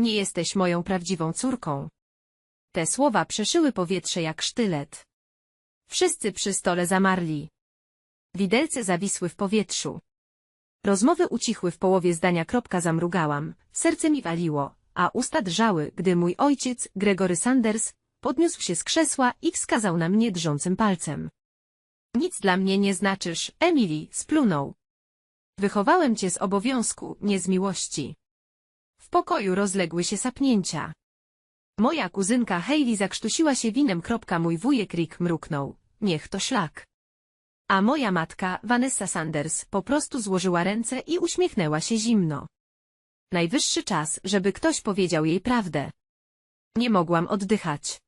Nie jesteś moją prawdziwą córką. Te słowa przeszyły powietrze jak sztylet. Wszyscy przy stole zamarli. Widelce zawisły w powietrzu. Rozmowy ucichły w połowie zdania. Kropka zamrugałam, serce mi waliło, a usta drżały, gdy mój ojciec, Gregory Sanders, podniósł się z krzesła i wskazał na mnie drżącym palcem. Nic dla mnie nie znaczysz, Emily, splunął. Wychowałem cię z obowiązku, nie z miłości. Pokoju rozległy się sapnięcia. Moja kuzynka Hayley zakrztusiła się winem. Mój wujek Rick mruknął. Niech to szlak. A moja matka, Vanessa Sanders, po prostu złożyła ręce i uśmiechnęła się zimno. Najwyższy czas, żeby ktoś powiedział jej prawdę. Nie mogłam oddychać.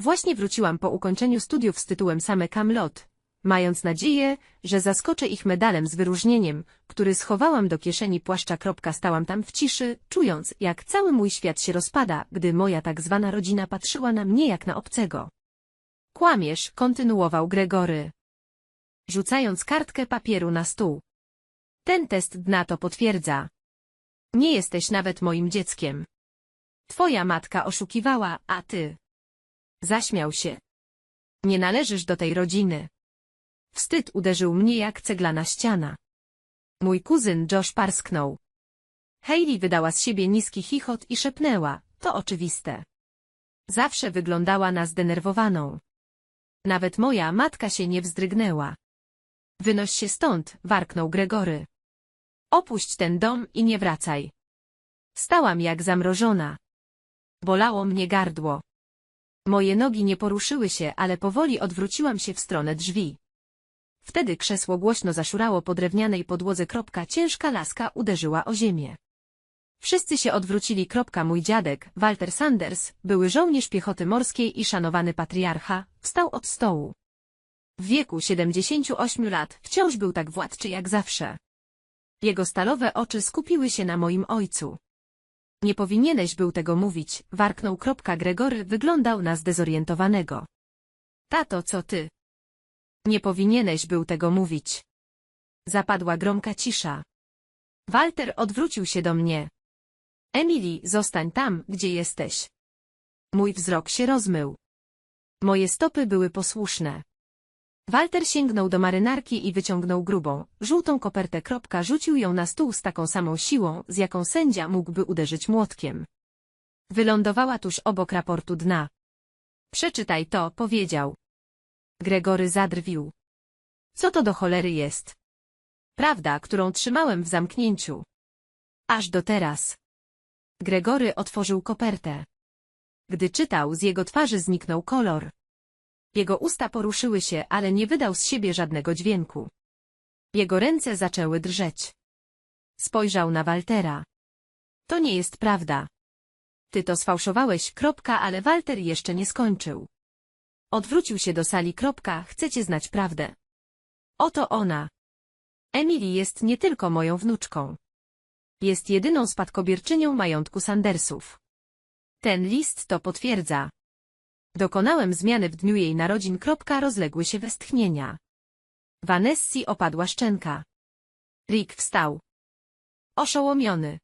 Właśnie wróciłam po ukończeniu studiów z tytułem Same Camlot, mając nadzieję, że zaskoczę ich medalem z wyróżnieniem, który schowałam do kieszeni płaszcza. Stałam tam w ciszy, czując, jak cały mój świat się rozpada, gdy moja tak zwana rodzina patrzyła na mnie jak na obcego. Kłamiesz, kontynuował Gregory, rzucając kartkę papieru na stół. Ten test dna to potwierdza. Nie jesteś nawet moim dzieckiem. Twoja matka oszukiwała, a ty. Zaśmiał się. Nie należysz do tej rodziny. Wstyd uderzył mnie jak ceglana ściana. Mój kuzyn Josh parsknął. Hayley wydała z siebie niski chichot i szepnęła, to oczywiste. Zawsze wyglądała na zdenerwowaną. Nawet moja matka się nie wzdrygnęła. Wynoś się stąd, warknął Gregory. Opuść ten dom i nie wracaj. Stałam jak zamrożona. Bolało mnie gardło. Moje nogi nie poruszyły się, ale powoli odwróciłam się w stronę drzwi. Wtedy krzesło głośno zaszurało po drewnianej podłodze. Kropka, ciężka laska uderzyła o ziemię. Wszyscy się odwrócili. Kropka, mój dziadek, Walter Sanders, były żołnierz piechoty morskiej i szanowany patriarcha, wstał od stołu. W wieku 78 lat wciąż był tak władczy jak zawsze. Jego stalowe oczy skupiły się na moim ojcu. Nie powinieneś był tego mówić, warknął. Gregory wyglądał na zdezorientowanego. Tato, co ty? Nie powinieneś był tego mówić. Zapadła gromka cisza. Walter odwrócił się do mnie. Emily, zostań tam, gdzie jesteś. Mój wzrok się rozmył. Moje stopy były posłuszne. Walter sięgnął do marynarki i wyciągnął grubą, żółtą kopertę. Kropka, rzucił ją na stół z taką samą siłą, z jaką sędzia mógłby uderzyć młotkiem. Wylądowała tuż obok raportu dna. Przeczytaj to, powiedział. Gregory zadrwił. Co to do cholery jest? Prawda, którą trzymałem w zamknięciu. Aż do teraz. Gregory otworzył kopertę. Gdy czytał, z jego twarzy zniknął kolor. Jego usta poruszyły się, ale nie wydał z siebie żadnego dźwięku. Jego ręce zaczęły drżeć. Spojrzał na Waltera. To nie jest prawda. Ty to sfałszowałeś, kropka, ale Walter jeszcze nie skończył. Odwrócił się do sali, kropka, chcecie znać prawdę. Oto ona. Emily jest nie tylko moją wnuczką. Jest jedyną spadkobierczynią majątku Sandersów. Ten list to potwierdza. Dokonałem zmiany w dniu jej narodzin. Kropka, rozległy się westchnienia. Vanessi opadła szczęka. Rick wstał. Oszołomiony.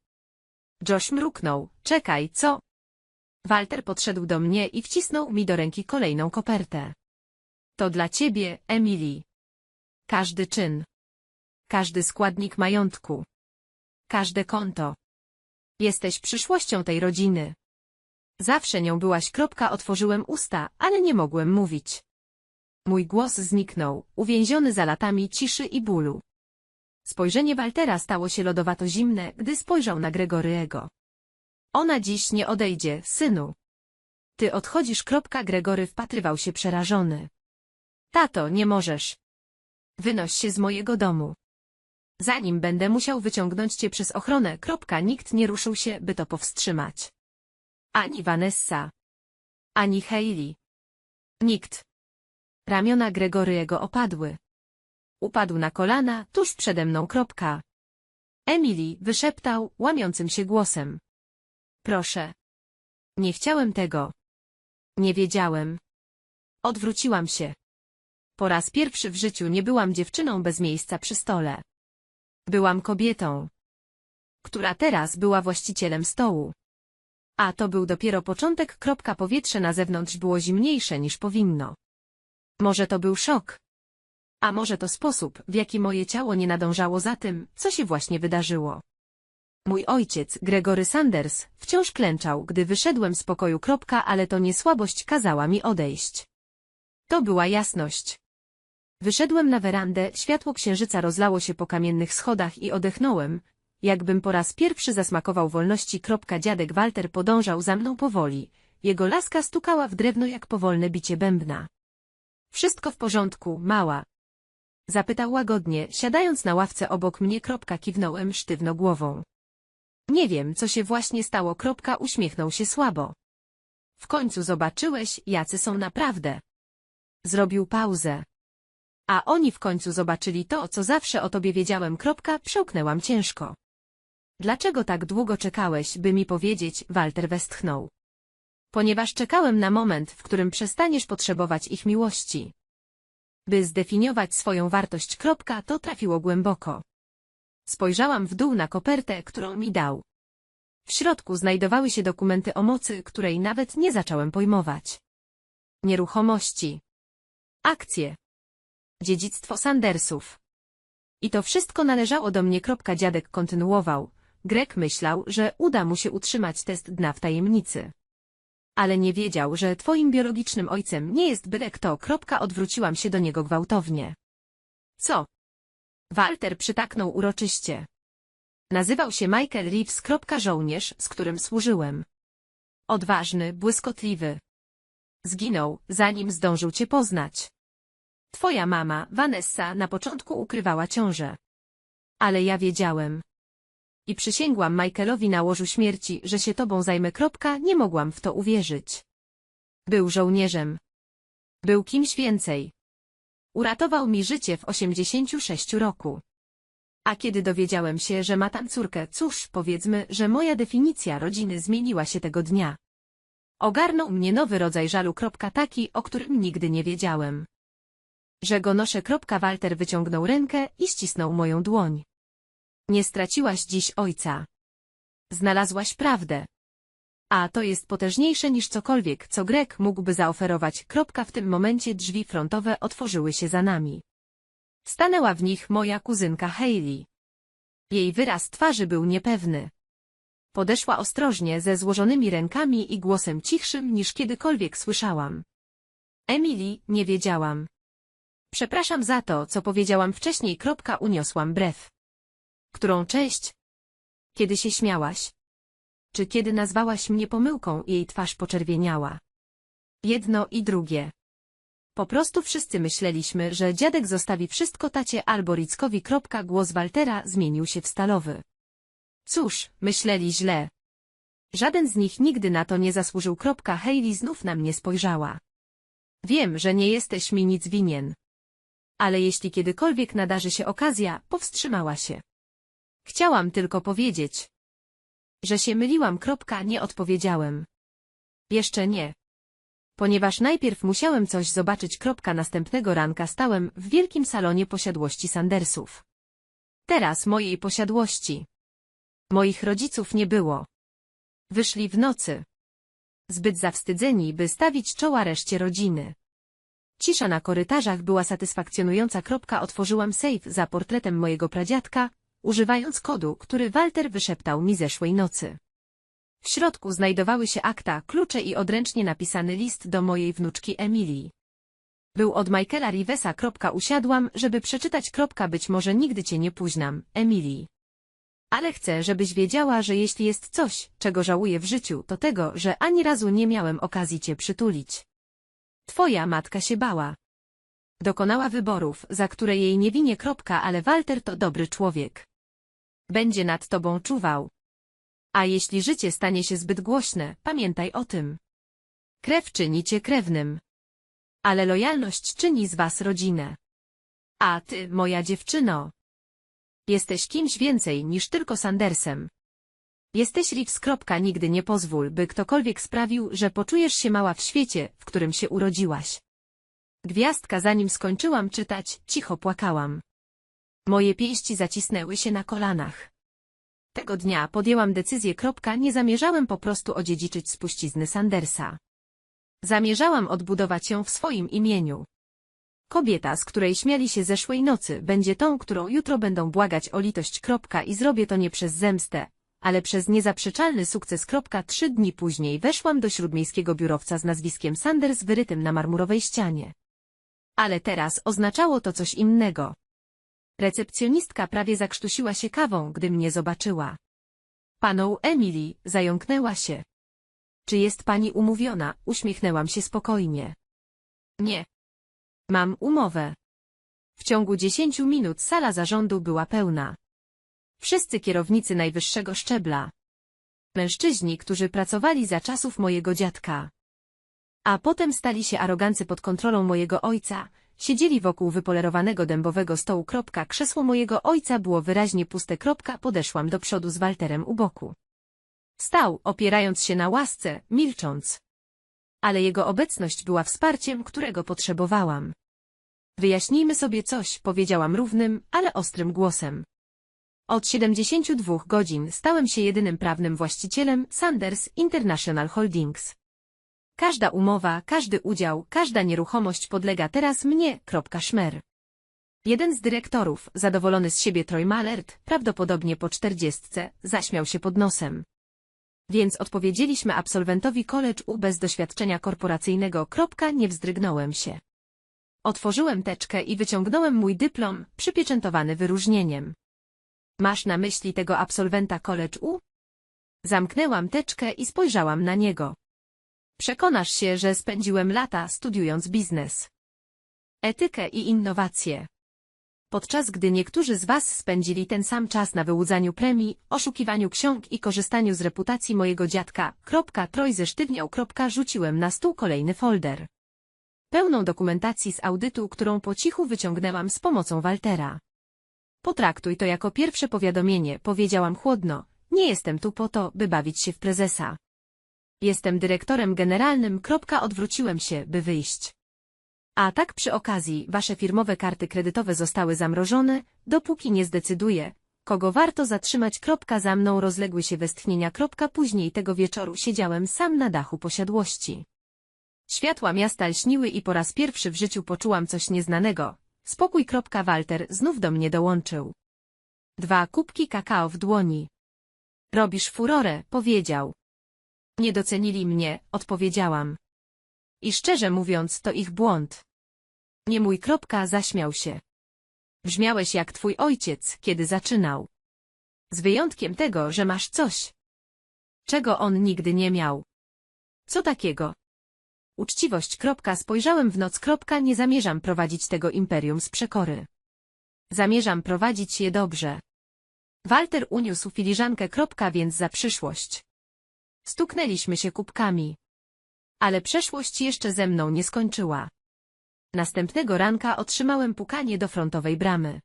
Josh mruknął. Czekaj, co? Walter podszedł do mnie i wcisnął mi do ręki kolejną kopertę. To dla ciebie, Emily. Każdy czyn. Każdy składnik majątku. Każde konto. Jesteś przyszłością tej rodziny. Zawsze nią byłaś. Kropka, otworzyłem usta, ale nie mogłem mówić. Mój głos zniknął, uwięziony za latami ciszy i bólu. Spojrzenie Waltera stało się lodowato zimne, gdy spojrzał na Gregoryego. Ona dziś nie odejdzie, synu. Ty odchodzisz. Gregory wpatrywał się przerażony. Tato, nie możesz. Wynoś się z mojego domu. Zanim będę musiał wyciągnąć cię przez ochronę. Nikt nie ruszył się, by to powstrzymać. Ani Vanessa. Ani Hayley. Nikt. Ramiona Gregoryego opadły. Upadł na kolana, tuż przede mną. Emily wyszeptał, łamiącym się głosem. Proszę. Nie chciałem tego. Nie wiedziałem. Odwróciłam się. Po raz pierwszy w życiu nie byłam dziewczyną bez miejsca przy stole. Byłam kobietą, która teraz była właścicielem stołu. A to był dopiero początek. Kropka powietrze na zewnątrz było zimniejsze niż powinno. Może to był szok. A może to sposób, w jaki moje ciało nie nadążało za tym, co się właśnie wydarzyło. Mój ojciec, Gregory Sanders, wciąż klęczał, gdy wyszedłem z pokoju. Kropka, ale to nie słabość kazała mi odejść. To była jasność. Wyszedłem na werandę, światło księżyca rozlało się po kamiennych schodach i odechnąłem, jakbym po raz pierwszy zasmakował wolności. Kropka, dziadek Walter podążał za mną powoli. Jego laska stukała w drewno jak powolne bicie bębna. Wszystko w porządku, mała. Zapytał łagodnie, siadając na ławce obok mnie. Kropka, kiwnąłem sztywno głową. Nie wiem, co się właśnie stało. Kropka, uśmiechnął się słabo. W końcu zobaczyłeś, jacy są naprawdę. Zrobił pauzę. A oni w końcu zobaczyli to, co zawsze o tobie wiedziałem. Kropka, przełknęłam ciężko. Dlaczego tak długo czekałeś, by mi powiedzieć, Walter westchnął? Ponieważ czekałem na moment, w którym przestaniesz potrzebować ich miłości. By zdefiniować swoją wartość. Kropka, to trafiło głęboko. Spojrzałam w dół na kopertę, którą mi dał. W środku znajdowały się dokumenty o mocy, której nawet nie zacząłem pojmować. Nieruchomości. Akcje. Dziedzictwo Sandersów. I to wszystko należało do mnie. Dziadek kontynuował. Grek myślał, że uda mu się utrzymać test dna w tajemnicy. Ale nie wiedział, że twoim biologicznym ojcem nie jest byle kto. Odwróciłam się do niego gwałtownie. Co? Walter przytaknął uroczyście. Nazywał się Michael Reeves. Żołnierz, z którym służyłem. Odważny, błyskotliwy. Zginął, zanim zdążył cię poznać. Twoja mama, Vanessa, na początku ukrywała ciążę. Ale ja wiedziałem. I przysięgłam Michaelowi na łożu śmierci, że się tobą zajmę. Nie mogłam w to uwierzyć. Był żołnierzem. Był kimś więcej. Uratował mi życie w 86 roku. A kiedy dowiedziałem się, że ma tam córkę, cóż, powiedzmy, że moja definicja rodziny zmieniła się tego dnia. Ogarnął mnie nowy rodzaj żalu. Taki, o którym nigdy nie wiedziałem. Że go noszę. Walter wyciągnął rękę i ścisnął moją dłoń. Nie straciłaś dziś ojca. Znalazłaś prawdę. A to jest potężniejsze niż cokolwiek, co Grek mógłby zaoferować. Kropka w tym momencie drzwi frontowe otworzyły się za nami. Stanęła w nich moja kuzynka Hayley. Jej wyraz twarzy był niepewny. Podeszła ostrożnie ze złożonymi rękami i głosem cichszym niż kiedykolwiek słyszałam. Emily, nie wiedziałam. Przepraszam za to, co powiedziałam wcześniej. Kropka uniosłam brew. Którą cześć? Kiedy się śmiałaś? Czy kiedy nazwałaś mnie pomyłką, jej twarz poczerwieniała? Jedno i drugie. Po prostu wszyscy myśleliśmy, że dziadek zostawi wszystko tacie albo Rickowi. Głos Waltera zmienił się w stalowy. Cóż, myśleli źle. Żaden z nich nigdy na to nie zasłużył. Hayley znów na mnie spojrzała. Wiem, że nie jesteś mi nic winien. Ale jeśli kiedykolwiek nadarzy się okazja, powstrzymała się. Chciałam tylko powiedzieć, że się myliłam. Kropka, nie odpowiedziałem. Jeszcze nie. Ponieważ najpierw musiałem coś zobaczyć. Kropka, następnego ranka stałem w wielkim salonie posiadłości Sandersów. Teraz mojej posiadłości. Moich rodziców nie było. Wyszli w nocy. Zbyt zawstydzeni, by stawić czoła reszcie rodziny. Cisza na korytarzach była satysfakcjonująca. Kropka, otworzyłam sejf za portretem mojego pradziadka, używając kodu, który Walter wyszeptał mi zeszłej nocy. W środku znajdowały się akta, klucze i odręcznie napisany list do mojej wnuczki Emilii. Był od Michaela Rivesa. Usiadłam, żeby przeczytać. Być może nigdy cię nie późnam, Emilii. Ale chcę, żebyś wiedziała, że jeśli jest coś, czego żałuję w życiu, to tego, że ani razu nie miałem okazji cię przytulić. Twoja matka się bała. Dokonała wyborów, za które jej nie winie. Ale Walter to dobry człowiek. Będzie nad tobą czuwał. A jeśli życie stanie się zbyt głośne, pamiętaj o tym. Krew czyni cię krewnym. Ale lojalność czyni z was rodzinę. A ty, moja dziewczyno, jesteś kimś więcej niż tylko Sandersem. Jesteś Reeves. Nigdy nie pozwól, by ktokolwiek sprawił, że poczujesz się mała w świecie, w którym się urodziłaś. Gwiazdka zanim skończyłam czytać, cicho płakałam. Moje pięści zacisnęły się na kolanach. Tego dnia podjęłam decyzję. Nie zamierzałem po prostu odziedziczyć spuścizny Sandersa. Zamierzałam odbudować ją w swoim imieniu. Kobieta, z której śmiali się zeszłej nocy, będzie tą, którą jutro będą błagać o litość. I zrobię to nie przez zemstę, ale przez niezaprzeczalny sukces. Trzy dni później weszłam do śródmiejskiego biurowca z nazwiskiem Sanders wyrytym na marmurowej ścianie. Ale teraz oznaczało to coś innego. Recepcjonistka prawie zakrztusiła się kawą, gdy mnie zobaczyła. Paną Emily zająknęła się. Czy jest pani umówiona? Uśmiechnęłam się spokojnie. Nie. Mam umowę. W ciągu dziesięciu minut sala zarządu była pełna. Wszyscy kierownicy najwyższego szczebla. Mężczyźni, którzy pracowali za czasów mojego dziadka. A potem stali się arogancy pod kontrolą mojego ojca, siedzieli wokół wypolerowanego dębowego stołu. Krzesło mojego ojca było wyraźnie puste. Podeszłam do przodu z Walterem u boku. Stał, opierając się na łasce, milcząc. Ale jego obecność była wsparciem, którego potrzebowałam. Wyjaśnijmy sobie coś, powiedziałam równym, ale ostrym głosem. Od 72 godzin stałem się jedynym prawnym właścicielem Sanders International Holdings. Każda umowa, każdy udział, każda nieruchomość podlega teraz mnie. Szmer. Jeden z dyrektorów, zadowolony z siebie Troy Malert, prawdopodobnie po czterdziestce, zaśmiał się pod nosem. Więc odpowiedzieliśmy absolwentowi college U bez doświadczenia korporacyjnego. Nie wzdrygnąłem się. Otworzyłem teczkę i wyciągnąłem mój dyplom, przypieczętowany wyróżnieniem. Masz na myśli tego absolwenta college U? Zamknęłam teczkę i spojrzałam na niego. Przekonasz się, że spędziłem lata studiując biznes. Etykę i innowacje. Podczas gdy niektórzy z Was spędzili ten sam czas na wyłudzaniu premii, oszukiwaniu ksiąg i korzystaniu z reputacji mojego dziadka, kropka, troj ze sztywnią, kropka, rzuciłem na stół kolejny folder. Pełną dokumentacji z audytu, którą po cichu wyciągnęłam z pomocą Waltera. Potraktuj to jako pierwsze powiadomienie, powiedziałam chłodno. Nie jestem tu po to, by bawić się w prezesa. Jestem dyrektorem generalnym. Odwróciłem się, by wyjść. A tak przy okazji, wasze firmowe karty kredytowe zostały zamrożone, dopóki nie zdecyduję, kogo warto zatrzymać. Za mną rozległy się westchnienia. Później tego wieczoru siedziałem sam na dachu posiadłości. Światła miasta lśniły i po raz pierwszy w życiu poczułam coś nieznanego. Spokój. Walter znów do mnie dołączył. Dwa kubki kakao w dłoni. Robisz furorę, powiedział. Nie docenili mnie, odpowiedziałam. I szczerze mówiąc, to ich błąd. Nie mój kropka zaśmiał się. Brzmiałeś jak twój ojciec, kiedy zaczynał. Z wyjątkiem tego, że masz coś, czego on nigdy nie miał. Co takiego? Uczciwość. Kropka. Spojrzałem w noc. Kropka. Nie zamierzam prowadzić tego imperium z przekory. Zamierzam prowadzić je dobrze. Walter uniósł filiżankę. Kropka, więc za przyszłość. Stuknęliśmy się kubkami. Ale przeszłość jeszcze ze mną nie skończyła. Następnego ranka otrzymałem pukanie do frontowej bramy.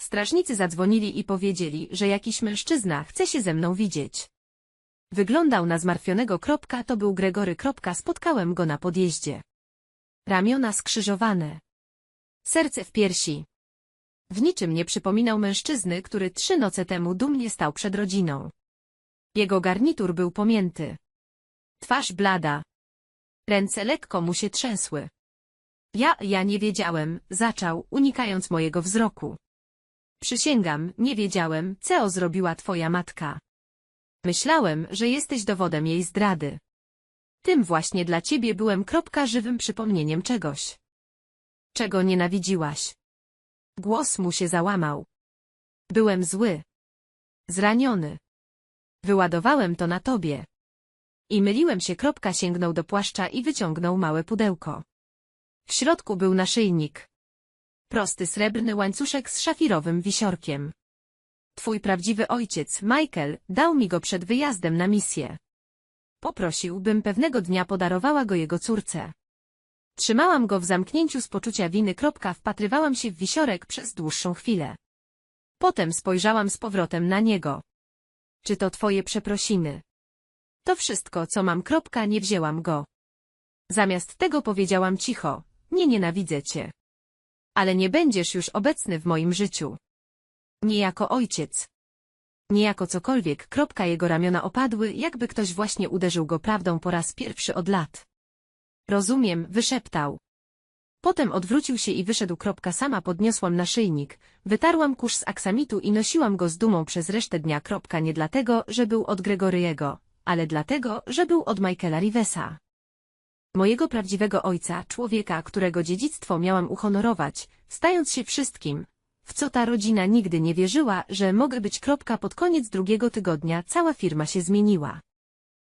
Strażnicy zadzwonili i powiedzieli, że jakiś mężczyzna chce się ze mną widzieć. Wyglądał na zmartwionego kropka, to był Gregory kropka, spotkałem go na podjeździe. Ramiona skrzyżowane. Serce w piersi. W niczym nie przypominał mężczyzny, który trzy noce temu dumnie stał przed rodziną. Jego garnitur był pomięty. Twarz blada. Ręce lekko mu się trzęsły. Ja, ja nie wiedziałem, zaczął, unikając mojego wzroku. Przysięgam, nie wiedziałem, co zrobiła twoja matka. Myślałem, że jesteś dowodem jej zdrady. Tym właśnie dla ciebie byłem kropka żywym przypomnieniem czegoś. Czego nienawidziłaś. Głos mu się załamał. Byłem zły. Zraniony. Wyładowałem to na tobie. I myliłem się kropka sięgnął do płaszcza i wyciągnął małe pudełko. W środku był naszyjnik. Prosty srebrny łańcuszek z szafirowym wisiorkiem. Twój prawdziwy ojciec, Michael, dał mi go przed wyjazdem na misję. Poprosił, bym pewnego dnia podarowała go jego córce. Trzymałam go w zamknięciu z poczucia winy. Kropka, wpatrywałam się w wisiorek przez dłuższą chwilę. Potem spojrzałam z powrotem na niego. Czy to twoje przeprosiny? To wszystko, co mam. Kropka, nie wzięłam go. Zamiast tego powiedziałam cicho, nie nienawidzę cię. Ale nie będziesz już obecny w moim życiu. Nie jako ojciec. Niejako cokolwiek, kropka jego ramiona opadły, jakby ktoś właśnie uderzył go prawdą po raz pierwszy od lat. Rozumiem, wyszeptał. Potem odwrócił się i wyszedł. Sama podniosłam naszyjnik, wytarłam kurz z aksamitu i nosiłam go z dumą przez resztę dnia. Nie dlatego, że był od Gregoryego, ale dlatego, że był od Michaela Rivesa. Mojego prawdziwego ojca, człowieka, którego dziedzictwo miałam uhonorować, stając się wszystkim, w co ta rodzina nigdy nie wierzyła, że mogę być. Pod koniec drugiego tygodnia cała firma się zmieniła.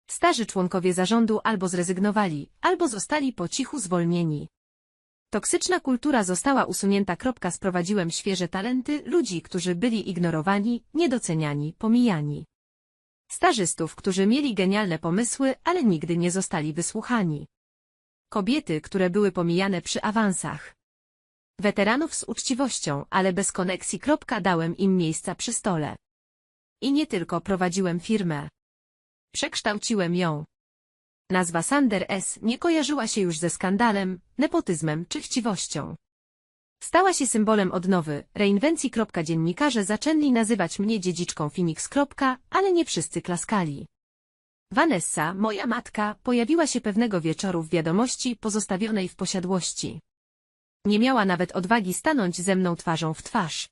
Starzy członkowie zarządu albo zrezygnowali, albo zostali po cichu zwolnieni. Toksyczna kultura została usunięta. Sprowadziłem świeże talenty ludzi, którzy byli ignorowani, niedoceniani, pomijani. Stażystów, którzy mieli genialne pomysły, ale nigdy nie zostali wysłuchani. Kobiety, które były pomijane przy awansach. Weteranów z uczciwością, ale bez koneksji. Dałem im miejsca przy stole. I nie tylko prowadziłem firmę. Przekształciłem ją. Nazwa Sander S. nie kojarzyła się już ze skandalem, nepotyzmem czy chciwością. Stała się symbolem odnowy, reinwencji. Dziennikarze zaczęli nazywać mnie dziedziczką Phoenix. Ale nie wszyscy klaskali. Vanessa, moja matka, pojawiła się pewnego wieczoru w wiadomości pozostawionej w posiadłości. Nie miała nawet odwagi stanąć ze mną twarzą w twarz.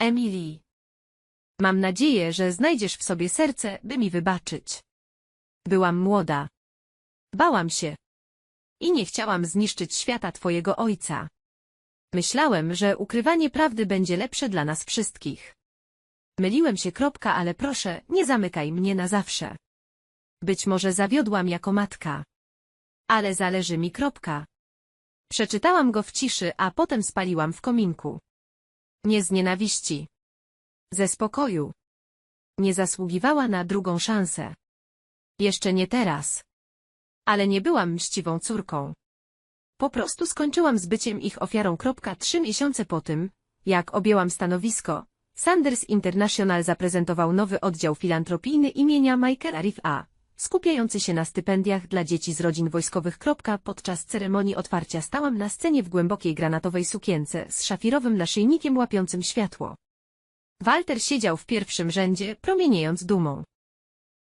Emily. Mam nadzieję, że znajdziesz w sobie serce, by mi wybaczyć. Byłam młoda. Bałam się. I nie chciałam zniszczyć świata twojego ojca. Myślałem, że ukrywanie prawdy będzie lepsze dla nas wszystkich. Myliłem się kropka, ale proszę, nie zamykaj mnie na zawsze. Być może zawiodłam jako matka. Ale zależy mi kropka. Przeczytałam go w ciszy, a potem spaliłam w kominku. Nie z nienawiści. Ze spokoju. Nie zasługiwała na drugą szansę. Jeszcze nie teraz. Ale nie byłam mściwą córką. Po prostu skończyłam z byciem ich ofiarą. Trzy miesiące po tym, jak objęłam stanowisko, Sanders International zaprezentował nowy oddział filantropijny imienia Michaela Reeve A skupiający się na stypendiach dla dzieci z rodzin wojskowych. Podczas ceremonii otwarcia stałam na scenie w głębokiej granatowej sukience z szafirowym naszyjnikiem łapiącym światło. Walter siedział w pierwszym rzędzie, promieniejąc dumą.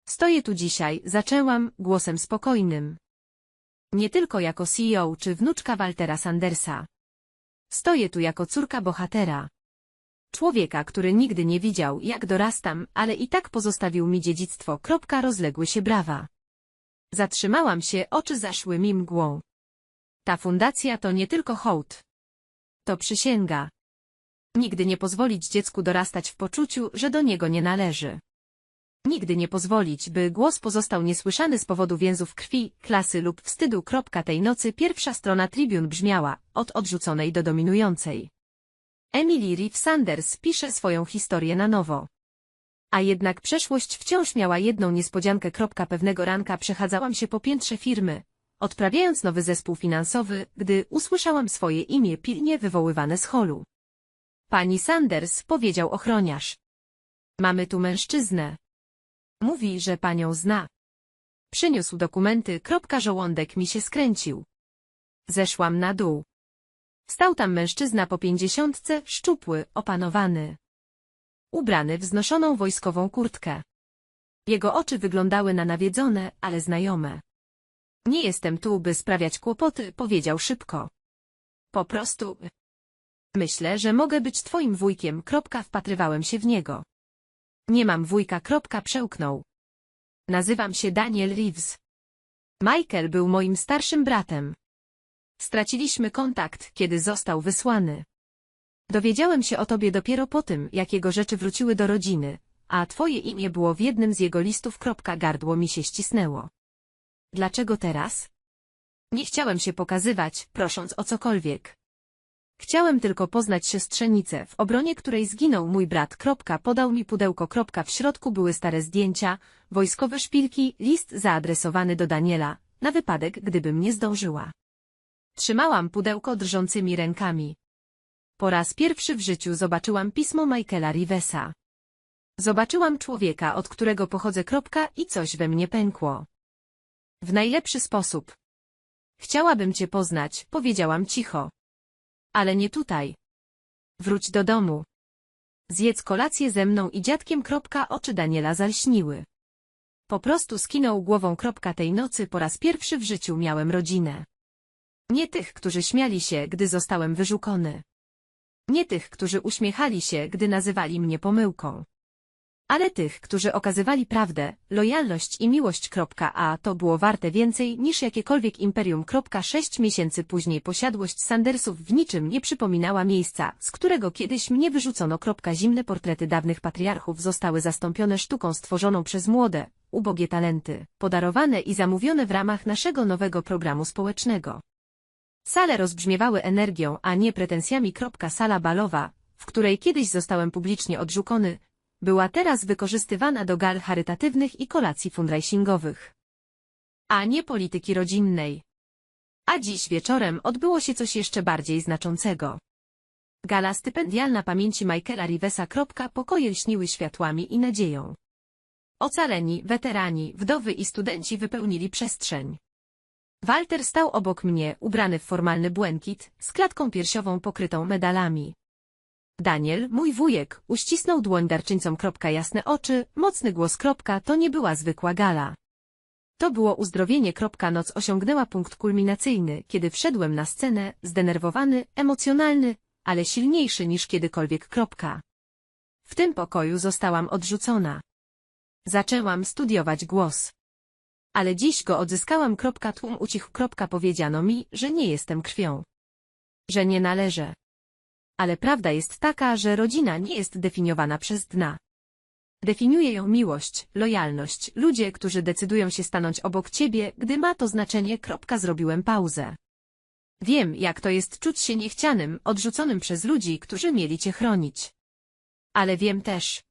Stoję tu dzisiaj, zaczęłam, głosem spokojnym. Nie tylko jako CEO czy wnuczka Waltera Sandersa. Stoję tu jako córka bohatera. Człowieka, który nigdy nie widział, jak dorastam, ale i tak pozostawił mi dziedzictwo. Kropka rozległy się brawa. Zatrzymałam się, oczy zaszły mi mgłą. Ta fundacja to nie tylko hołd. To przysięga. Nigdy nie pozwolić dziecku dorastać w poczuciu, że do niego nie należy. Nigdy nie pozwolić, by głos pozostał niesłyszany z powodu więzów krwi, klasy lub wstydu. Tej nocy pierwsza strona Tribune brzmiała, od odrzuconej do dominującej. Emily Reeve Sanders pisze swoją historię na nowo. A jednak przeszłość wciąż miała jedną niespodziankę. Pewnego ranka przechadzałam się po piętrze firmy, odprawiając nowy zespół finansowy, gdy usłyszałam swoje imię pilnie wywoływane z holu. Pani Sanders, powiedział ochroniarz. Mamy tu mężczyznę. Mówi, że panią zna. Przyniósł dokumenty. Żołądek mi się skręcił. Zeszłam na dół. Stał tam mężczyzna po pięćdziesiątce, szczupły, opanowany. Ubrany w znoszoną wojskową kurtkę. Jego oczy wyglądały na nawiedzone, ale znajome. Nie jestem tu, by sprawiać kłopoty, powiedział szybko. Po prostu... Myślę, że mogę być twoim wujkiem, kropka, wpatrywałem się w niego. Nie mam wujka, przełknął. Nazywam się Daniel Reeves. Michael był moim starszym bratem. Straciliśmy kontakt, kiedy został wysłany. Dowiedziałem się o tobie dopiero po tym, jak jego rzeczy wróciły do rodziny, a twoje imię było w jednym z jego listów. Gardło mi się ścisnęło. Dlaczego teraz? Nie chciałem się pokazywać, prosząc o cokolwiek. Chciałem tylko poznać siostrzenicę, w obronie której zginął mój brat. Podał mi pudełko. W środku były stare zdjęcia, wojskowe szpilki, list zaadresowany do Daniela, na wypadek, gdybym nie zdążyła. Trzymałam pudełko drżącymi rękami. Po raz pierwszy w życiu zobaczyłam pismo Michaela Rivesa. Zobaczyłam człowieka, od którego pochodzę i coś we mnie pękło. W najlepszy sposób. Chciałabym cię poznać, powiedziałam cicho. Ale nie tutaj. Wróć do domu. Zjedz kolację ze mną i dziadkiem. Oczy Daniela zalśniły. Po prostu skinął głową. Tej nocy po raz pierwszy w życiu miałem rodzinę. Nie tych, którzy śmiali się, gdy zostałem wyżukony. Nie tych, którzy uśmiechali się, gdy nazywali mnie pomyłką. Ale tych, którzy okazywali prawdę, lojalność i miłość. A to było warte więcej niż jakiekolwiek imperium. Sześć miesięcy później posiadłość Sandersów w niczym nie przypominała miejsca, z którego kiedyś mnie wyrzucono. Zimne portrety dawnych patriarchów zostały zastąpione sztuką stworzoną przez młode, ubogie talenty, podarowane i zamówione w ramach naszego nowego programu społecznego. Sale rozbrzmiewały energią, a nie pretensjami. Sala balowa, w której kiedyś zostałem publicznie odrzucony, była teraz wykorzystywana do gal charytatywnych i kolacji fundraisingowych. A nie polityki rodzinnej. A dziś wieczorem odbyło się coś jeszcze bardziej znaczącego. Gala stypendialna pamięci Michaela Rivesa. Pokoje lśniły światłami i nadzieją. Ocaleni, weterani, wdowy i studenci wypełnili przestrzeń. Walter stał obok mnie, ubrany w formalny błękit, z klatką piersiową pokrytą medalami. Daniel, mój wujek, uścisnął dłoń darczyńcom. Jasne oczy, mocny głos. To nie była zwykła gala. To było uzdrowienie. Noc osiągnęła punkt kulminacyjny, kiedy wszedłem na scenę, zdenerwowany, emocjonalny, ale silniejszy niż kiedykolwiek. W tym pokoju zostałam odrzucona. Zaczęłam studiować głos. Ale dziś go odzyskałam. Tłum ucichł. Powiedziano mi, że nie jestem krwią. Że nie należę. Ale prawda jest taka, że rodzina nie jest definiowana przez dna. Definiuje ją miłość, lojalność, ludzie, którzy decydują się stanąć obok ciebie, gdy ma to znaczenie. Kropka, zrobiłem pauzę. Wiem, jak to jest czuć się niechcianym, odrzuconym przez ludzi, którzy mieli cię chronić. Ale wiem też,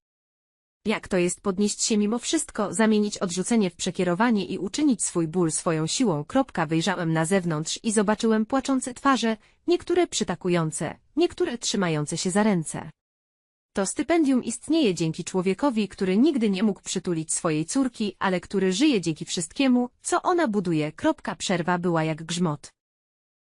jak to jest podnieść się mimo wszystko, zamienić odrzucenie w przekierowanie i uczynić swój ból swoją siłą. Kropka wyjrzałem na zewnątrz i zobaczyłem płaczące twarze, niektóre przytakujące, niektóre trzymające się za ręce. To stypendium istnieje dzięki człowiekowi, który nigdy nie mógł przytulić swojej córki, ale który żyje dzięki wszystkiemu, co ona buduje. Kropka przerwa była jak grzmot.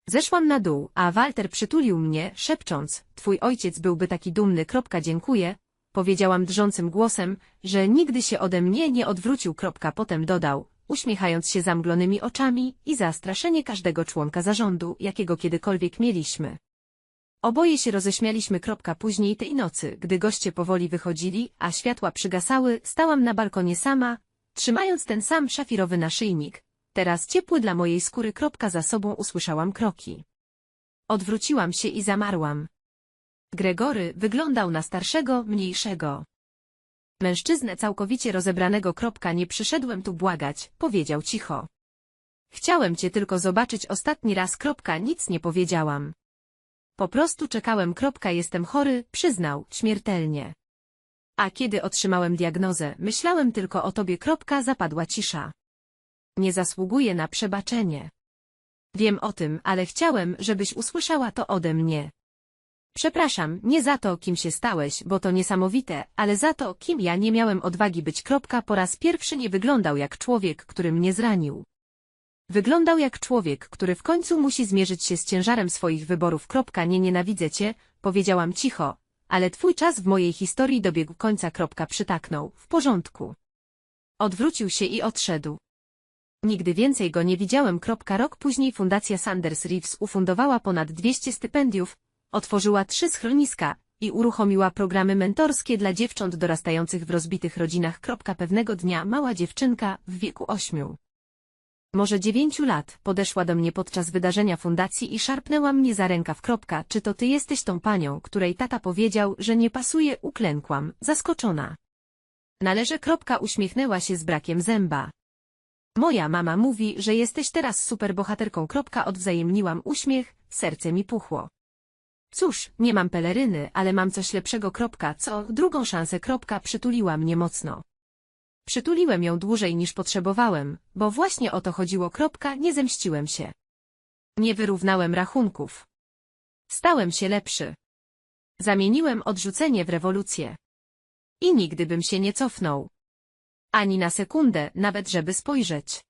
Zeszłam na dół, a Walter przytulił mnie, szepcząc, twój ojciec byłby taki dumny. Kropka dziękuję, powiedziałam drżącym głosem, że nigdy się ode mnie nie odwrócił. Kropka potem dodał, uśmiechając się zamglonymi oczami i zastraszenie każdego członka zarządu, jakiego kiedykolwiek mieliśmy. Oboje się roześmialiśmy. Później tej nocy, gdy goście powoli wychodzili, a światła przygasały, stałam na balkonie sama, trzymając ten sam szafirowy naszyjnik. Teraz ciepły dla mojej skóry. Za sobą usłyszałam kroki. Odwróciłam się i zamarłam. Gregory wyglądał na starszego, mniejszego. Mężczyznę całkowicie rozebranego. Nie przyszedłem tu błagać, powiedział cicho. Chciałem cię tylko zobaczyć ostatni raz. Nic nie powiedziałam. Po prostu czekałem. Kropka, jestem chory, przyznał, śmiertelnie. A kiedy otrzymałem diagnozę, myślałem tylko o tobie. Kropka, zapadła cisza. Nie zasługuję na przebaczenie. Wiem o tym, ale chciałem, żebyś usłyszała to ode mnie. Przepraszam, nie za to, kim się stałeś, bo to niesamowite, ale za to, kim ja nie miałem odwagi być. Kropka, po raz pierwszy nie wyglądał jak człowiek, który mnie zranił. Wyglądał jak człowiek, który w końcu musi zmierzyć się z ciężarem swoich wyborów. Kropka, nie nienawidzę cię, powiedziałam cicho, ale twój czas w mojej historii dobiegł końca. Kropka, przytaknął, w porządku. Odwrócił się i odszedł. Nigdy więcej go nie widziałem. Kropka, rok później Fundacja Sanders Reeves ufundowała ponad 200 stypendiów, Otworzyła trzy schroniska i uruchomiła programy mentorskie dla dziewcząt dorastających w rozbitych rodzinach. Pewnego dnia mała dziewczynka w wieku ośmiu, może dziewięciu lat, podeszła do mnie podczas wydarzenia fundacji i szarpnęła mnie za rękaw. Kropka, czy to ty jesteś tą panią, której tata powiedział, że nie pasuje? Uklękłam, zaskoczona. Należy. Kropka uśmiechnęła się z brakiem zęba. Moja mama mówi, że jesteś teraz superbohaterką. Kropka odwzajemniłam uśmiech, serce mi puchło. Cóż, nie mam peleryny, ale mam coś lepszego. Kropka, co, drugą szansę. Kropka, przytuliła mnie mocno. Przytuliłem ją dłużej niż potrzebowałem, bo właśnie o to chodziło. Kropka, nie zemściłem się. Nie wyrównałem rachunków. Stałem się lepszy. Zamieniłem odrzucenie w rewolucję. I nigdy bym się nie cofnął. Ani na sekundę, nawet żeby spojrzeć.